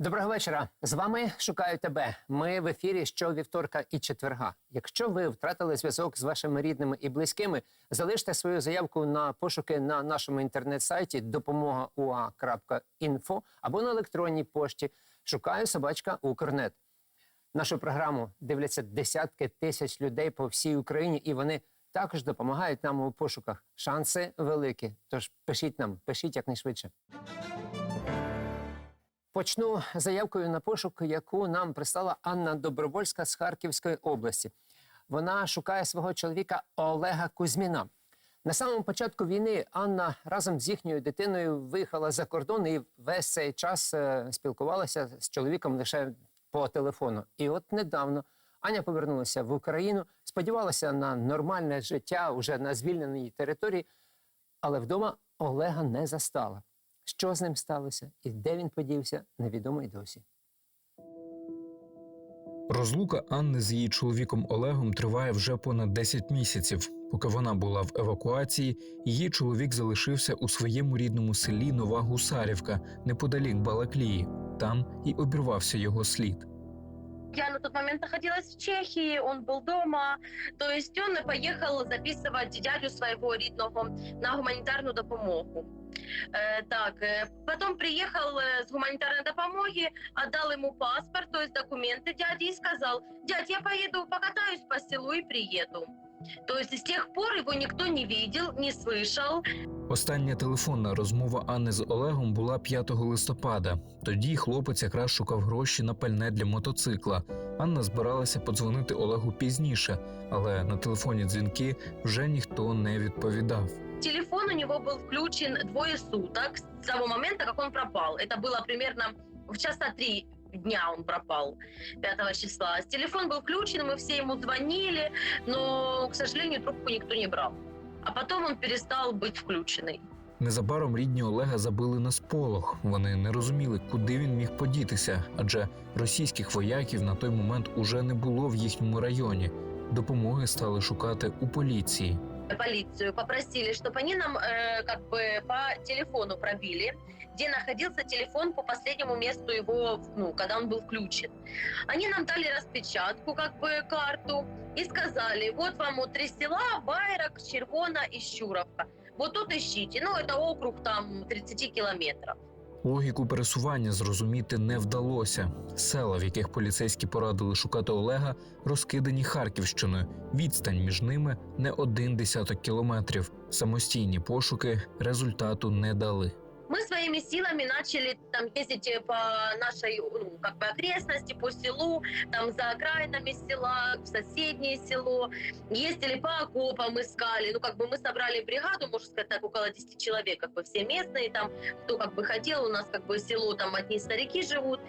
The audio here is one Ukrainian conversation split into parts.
Доброго вечора. З вами шукаю тебе. Ми в ефірі щовівторка і четверга. Якщо ви втратили зв'язок з вашими рідними і близькими, залиште свою заявку на пошуки на нашому інтернет-сайті допомога.ua.info або на електронній пошті Шукаю собачка Укрнет. Нашу програму дивляться десятки тисяч людей по всій Україні, і вони також допомагають нам у пошуках. Шанси великі. Тож пишіть нам, пишіть якнайшвидше. Почну заявкою на пошук, яку нам прислала Анна Добровольська з Харківської області. Вона шукає свого чоловіка Олега Кузьміна. На самому початку війни Анна разом з їхньою дитиною виїхала за кордон і весь цей час е, спілкувалася з чоловіком лише по телефону. І от недавно Аня повернулася в Україну, сподівалася на нормальне життя уже на звільненій території, але вдома Олега не застала. Що з ним сталося і де він подівся, невідомо й досі. Розлука Анни з її чоловіком Олегом триває вже понад 10 місяців. Поки вона була в евакуації, її чоловік залишився у своєму рідному селі Нова Гусарівка, неподалік Балаклії. Там і обірвався його слід. Я на тот момент находилась в Чехии, он был дома. То есть он поехал записывать дядю своего рідного на гуманітарну допомогу. Е, так, е, потом приехал е, с гуманитарной допомоги, отдал ему паспорт, то есть документы дяде и сказал, дядь, я поеду покатаюсь по селу и приеду. То есть с тех пор его никто не видел, не слышал. Остання телефонна розмова Анни з Олегом була 5 листопада. Тоді хлопець якраз шукав гроші на пальне для мотоцикла. Анна збиралася подзвонити Олегу пізніше, але на телефонні дзвінки вже ніхто не відповідав. Телефон у него был включен двое суток с того момента, как он пропал. Это было примерно в часа три дня он пропал 5 числа. Телефон был включен, мы все ему звонили, но, к сожалению, трубку никто не брал. А потом он перестал быть включенный. Незабаром рідні Олега забили на сполох. Вони не розуміли, куди він міг подітися, адже російських вояків на той момент уже не було в їхньому районі. Допомоги стали шукати у поліції. Полицию попросили, чтобы они нам э, как бы по телефону пробили, где находился телефон по последнему месту его, ну, когда он был включен. Они нам дали распечатку, как бы карту, и сказали, вот вам вот три села, Байрак, Червона и Щуровка. Вот тут ищите. Ну, это округ там 30 километров. Логіку пересування зрозуміти не вдалося. Села, в яких поліцейські порадили шукати Олега, розкидані Харківщиною. Відстань між ними не один десяток кілометрів. Самостійні пошуки результату не дали. Мы своими силами начали там ездить по нашей, ну, как бы окрестности, по селу, там за окраинами села, в соседнее село. Ездили по окопам, искали. Ну, как бы мы собрали бригаду, можно сказать так, около 10 человек, как бы все местные там, кто как бы хотел, у нас как бы село, там одни старики живут.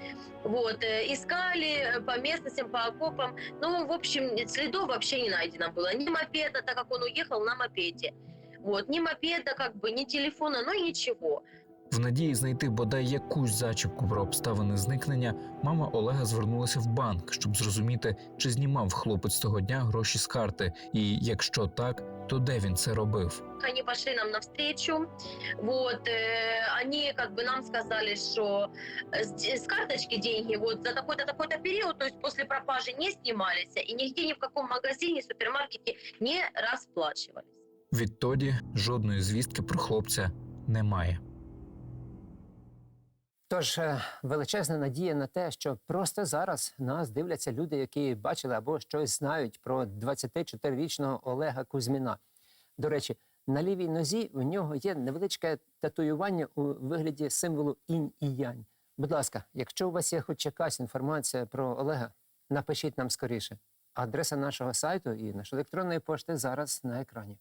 Вот, э, искали по местностям, по окопам. Ну, в общем, следов вообще не найдено было. Ни мопеда, так как он уехал на мопеде. Вот, ни мопеда, как бы, ни телефона, ну ничего. В надії знайти бодай якусь зачіпку про обставини зникнення, мама Олега звернулася в банк, щоб зрозуміти, чи знімав хлопець того дня гроші з карти, і якщо так, то де він це робив. Они пошли нам навстречу, вот, э, они как бы нам сказали, что э, с, с карточки деньги вот за такой-то такой-то период, то есть после пропажи не снимались и нигде ни в каком магазине, супермаркете не расплачивались. Відтоді жодної звістки про хлопця немає. Тож е, величезна надія на те, що просто зараз нас дивляться люди, які бачили або щось знають про 24-річного Олега Кузьміна. До речі, на лівій нозі у нього є невеличке татуювання у вигляді символу інь і янь. Будь ласка, якщо у вас є хоч якась інформація про Олега, напишіть нам скоріше. Адреса нашого сайту і нашої електронної пошти зараз на екрані.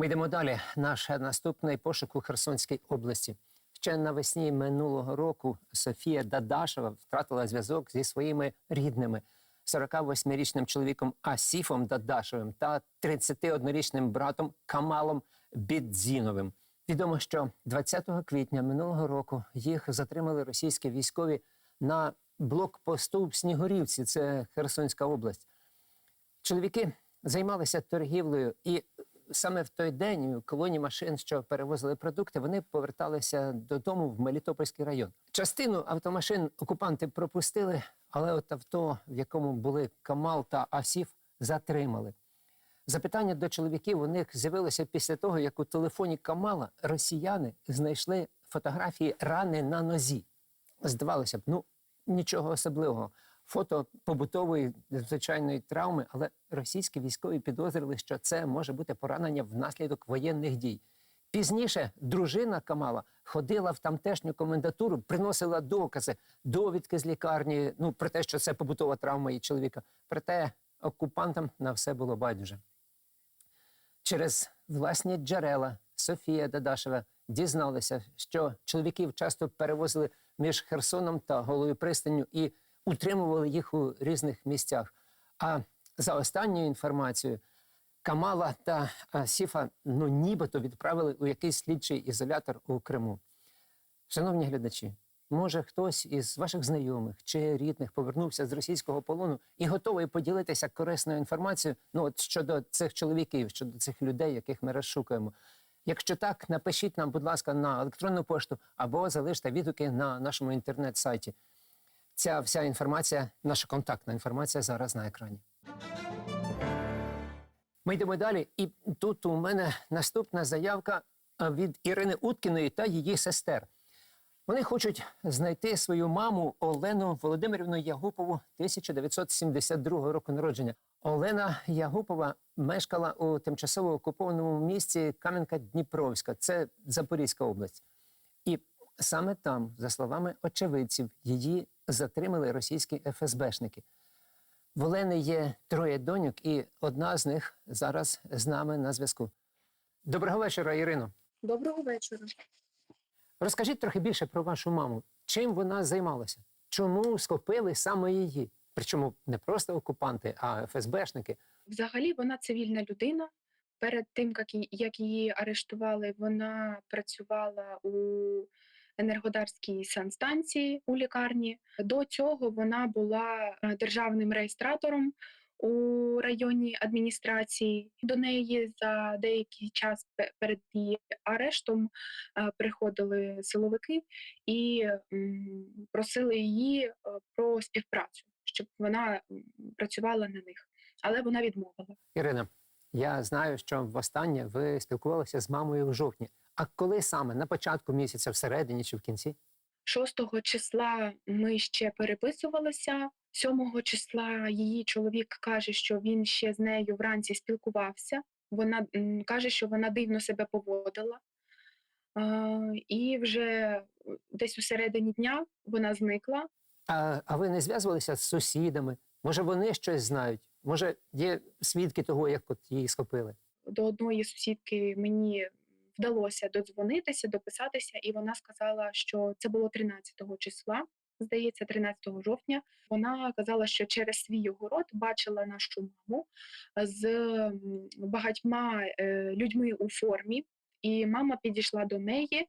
Ми йдемо далі. Наш наступний пошук у Херсонській області. Ще навесні минулого року Софія Дадашева втратила зв'язок зі своїми рідними 48-річним чоловіком Асіфом Дадашевим та 31-річним братом Камалом Бідзіновим. Відомо, що 20 квітня минулого року їх затримали російські військові на блокпосту в Снігурівці, це Херсонська область. Чоловіки займалися торгівлею і саме в той день колоні машин, що перевозили продукти, вони поверталися додому в Мелітопольський район. Частину автомашин окупанти пропустили, але от авто, в якому були Камал та Асіф, затримали. Запитання до чоловіків у них з'явилося після того, як у телефоні Камала росіяни знайшли фотографії рани на нозі. Здавалося б, ну нічого особливого. Фото побутової звичайної травми, але російські військові підозрювали, що це може бути поранення внаслідок воєнних дій. Пізніше дружина Камала ходила в тамтешню комендатуру, приносила докази, довідки з лікарні, ну про те, що це побутова травма її чоловіка. Проте окупантам на все було байдуже. Через власні джерела Софія Дадашева дізналася, що чоловіків часто перевозили між Херсоном та Голою пристанню і утримували їх у різних місцях. А за останньою інформацією, Камала та Сіфа ну нібито відправили у якийсь слідчий ізолятор у Криму. Шановні глядачі, може хтось із ваших знайомих чи рідних повернувся з російського полону і готовий поділитися корисною інформацією ну, от щодо цих чоловіків, щодо цих людей, яких ми розшукуємо. Якщо так, напишіть нам, будь ласка, на електронну пошту або залиште відгуки на нашому інтернет-сайті. Ця вся інформація, наша контактна інформація зараз на екрані. Ми йдемо далі, і тут у мене наступна заявка від Ірини Уткіної та її сестер. Вони хочуть знайти свою маму Олену Володимирівну Ягупову 1972 року народження. Олена Ягупова мешкала у тимчасово окупованому місті Кам'янка-Дніпровська, це Запорізька область. І саме там, за словами очевидців, її затримали російські ФСБшники. В Олени є троє доньок, і одна з них зараз з нами на зв'язку. Доброго вечора, Ірино. Доброго вечора. Розкажіть трохи більше про вашу маму. Чим вона займалася? Чому схопили саме її? Причому не просто окупанти, а ФСБшники. Взагалі вона цивільна людина. Перед тим, як її- як її арештували, вона працювала у енергодарській санстанції у лікарні. До цього вона була е, державним реєстратором у районній адміністрації. До неї за деякий час перед її арештом е, приходили силовики і просили її е, про співпрацю, щоб вона працювала на них. Але вона відмовила. Ірина, я знаю, що востаннє ви спілкувалися з мамою в жовтні. А коли саме? На початку місяця, всередині чи в кінці? 6 числа ми ще переписувалися. 7 числа її чоловік каже, що він ще з нею вранці спілкувався. Вона каже, що вона дивно себе поводила. І вже десь у середині дня вона зникла. А, а ви не зв'язувалися з сусідами? Може, вони щось знають? Може, є свідки того, як от її схопили? До одної сусідки мені вдалося додзвонитися, дописатися, і вона сказала, що це було 13-го числа. Здається, 13 жовтня вона казала, що через свій огород бачила нашу маму з багатьма е, людьми у формі, і мама підійшла до неї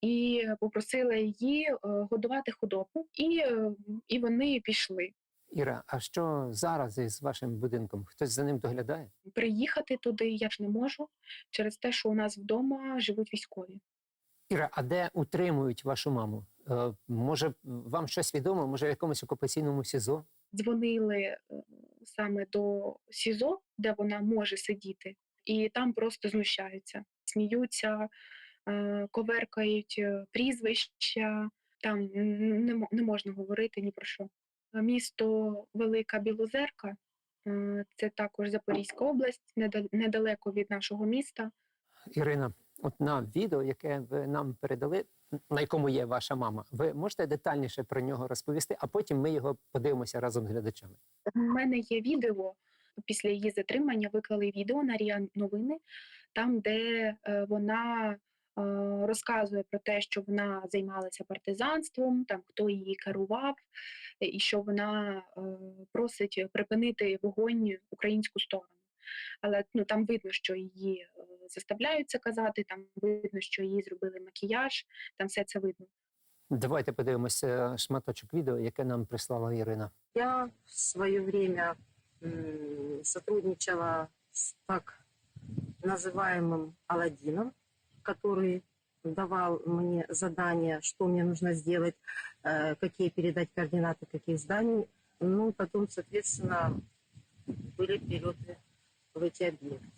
і попросила її е, годувати худобу, і, е, і вони пішли. Іра, а що зараз із вашим будинком? Хтось за ним доглядає? Приїхати туди я ж не можу через те, що у нас вдома живуть військові. Іра, а де утримують вашу маму? Е, може, вам щось відомо? Може, в якомусь окупаційному СІЗО? Дзвонили е, саме до СІЗО, де вона може сидіти, і там просто знущаються, сміються, е, коверкають е, прізвища. Там не, не можна говорити ні про що. Місто Велика Білозерка, е, це також Запорізька область, недалеко від нашого міста. Ірина, от на відео, яке ви нам передали, на якому є ваша мама, ви можете детальніше про нього розповісти, а потім ми його подивимося разом з глядачами. У мене є відео після її затримання. Виклали відео на РІА Новини, там, де е, вона е, розказує про те, що вона займалася партизанством, там хто її керував, е, і що вона е, просить припинити вогонь українську сторону. Але ну там видно, що її е, заставляють це казати, там видно, що їй зробили макіяж, там все це видно. Давайте подивимося шматочок відео, яке нам прислала Ірина. Я в свое время сотрудничала с так называемым Аладдином, который давал мне задание, что мне нужно сделать, э, какие передать координаты каких зданий. Ну, потом, соответственно, были перелеты в эти объекты.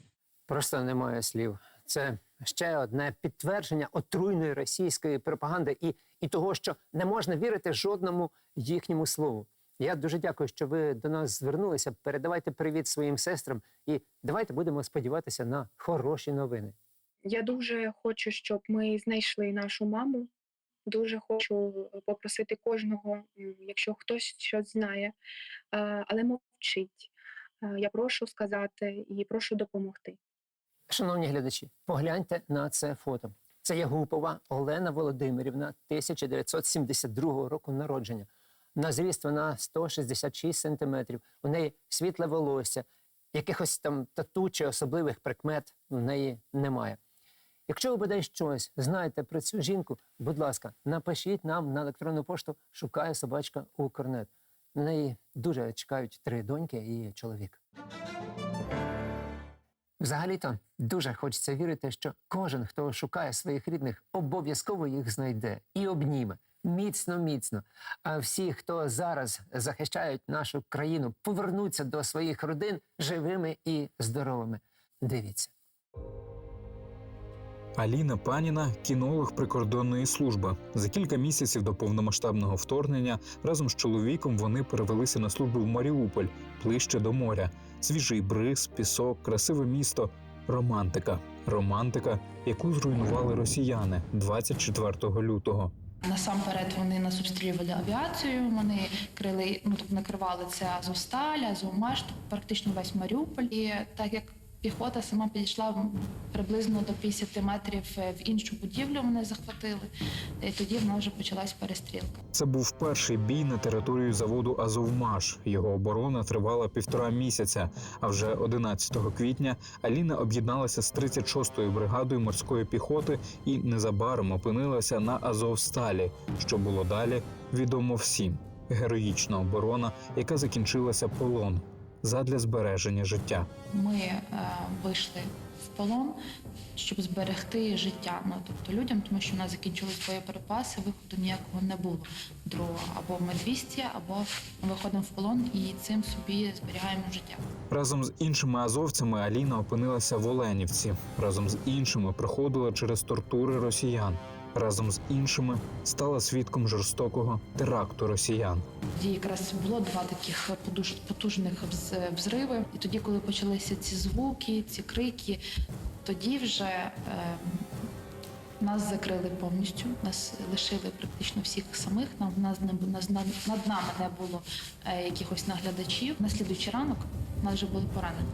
Просто немає слів. Це ще одне підтвердження отруйної російської пропаганди і, і того, що не можна вірити жодному їхньому слову. Я дуже дякую, що ви до нас звернулися. Передавайте привіт своїм сестрам і давайте будемо сподіватися на хороші новини. Я дуже хочу, щоб ми знайшли нашу маму. Дуже хочу попросити кожного, якщо хтось щось знає, е, але мовчить. Е, Я прошу сказати і прошу допомогти. Шановні глядачі, погляньте на це фото. Це є Гупова Олена Володимирівна 1972 року народження. На зріст вона 166 сантиметрів. У неї світле волосся, якихось там тату чи особливих прикмет в неї немає. Якщо ви бодай щось знаєте про цю жінку, будь ласка, напишіть нам на електронну пошту шукає собачка Укрнет. На неї дуже чекають три доньки і чоловік. Взагалі-то дуже хочеться вірити, що кожен, хто шукає своїх рідних, обов'язково їх знайде і обніме міцно, міцно. А всі, хто зараз захищають нашу країну, повернуться до своїх родин живими і здоровими. Дивіться. Аліна Паніна кінолог прикордонної служби. За кілька місяців до повномасштабного вторгнення разом з чоловіком вони перевелися на службу в Маріуполь ближче до моря. Свіжий бриз, пісок, красиве місто, романтика. Романтика, яку зруйнували росіяни 24 лютого. Насамперед вони нас обстрілювали авіацією. Вони крили, ну тобто накривали це Азовсталь, Азовмаш, практично весь Маріуполь. І так як піхота сама підійшла приблизно до 50 метрів е, в іншу будівлю, вони захватили. І тоді в нас вже почалась перестрілка. Це був перший бій на територію заводу Азовмаш. Його оборона тривала півтора місяця. А вже 11 квітня Аліна об'єдналася з 36-ю бригадою морської піхоти і незабаром опинилася на Азовсталі. Що було далі, відомо всім. Героїчна оборона, яка закінчилася полон задля збереження життя. Ми е, вийшли в полон, щоб зберегти життя. Ну тобто людям, тому що в нас закінчились боєприпаси, виходу ніякого не було. Другого або ми 200, або ми виходимо в полон і цим собі зберігаємо життя. Разом з іншими азовцями Аліна опинилася в Оленівці. Разом з іншими проходила через тортури росіян. Разом з іншими стала свідком жорстокого теракту росіян. Якраз було два таких потужних взриви. І тоді, коли почалися ці звуки, ці крики, тоді вже е, нас закрили повністю, нас лишили практично всіх самих. Нам нас не нас над нами не було е, якихось наглядачів. На слідуючий ранок нас вже були поранені.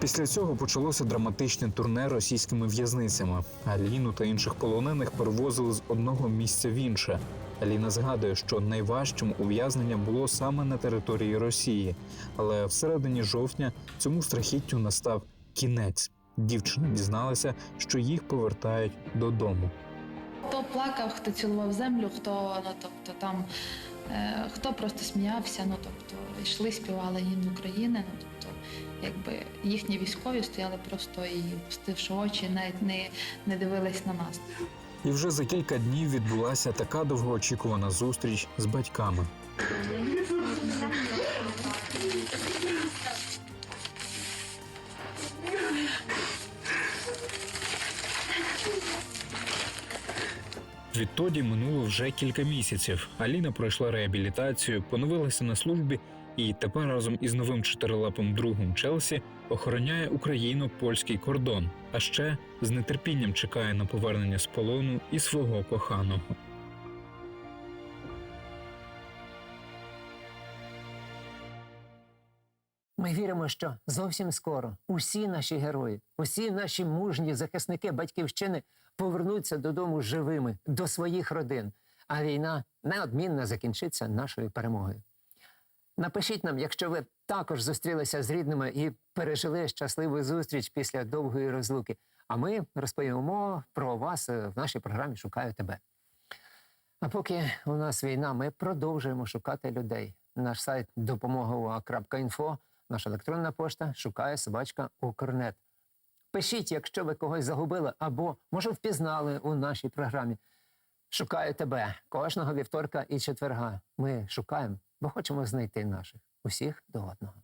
Після цього почалося драматичне турне російськими в'язницями. Аліну та інших полонених перевозили з одного місця в інше. Аліна згадує, що найважчим ув'язнення було саме на території Росії, але всередині жовтня цьому страхіттю настав кінець. Дівчина дізналася, що їх повертають додому. Хто плакав, хто цілував землю, хто ну тобто там е, хто просто сміявся, ну тобто йшли, співали гімн України. Ну якби їхні військові стояли просто і пустивши очі, навіть не, не дивились на нас. І вже за кілька днів відбулася така довгоочікувана зустріч з батьками. Відтоді минуло вже кілька місяців. Аліна пройшла реабілітацію, поновилася на службі і тепер разом із новим чотирилапим другом Челсі охороняє Україно-польський кордон, а ще з нетерпінням чекає на повернення з полону і свого коханого. Ми віримо, що зовсім скоро усі наші герої, усі наші мужні захисники батьківщини повернуться додому живими до своїх родин, а війна неодмінно закінчиться нашою перемогою. Напишіть нам, якщо ви також зустрілися з рідними і пережили щасливу зустріч після довгої розлуки. А ми розповімо про вас е, в нашій програмі Шукаю тебе. А поки у нас війна, ми продовжуємо шукати людей. Наш сайт допомога.ua.info, наша електронна пошта шукає собачка Укрнет. Пишіть, якщо ви когось загубили, або може впізнали у нашій програмі. Шукаю тебе кожного вівторка і четверга. Ми шукаємо, бо хочемо знайти наших усіх до одного.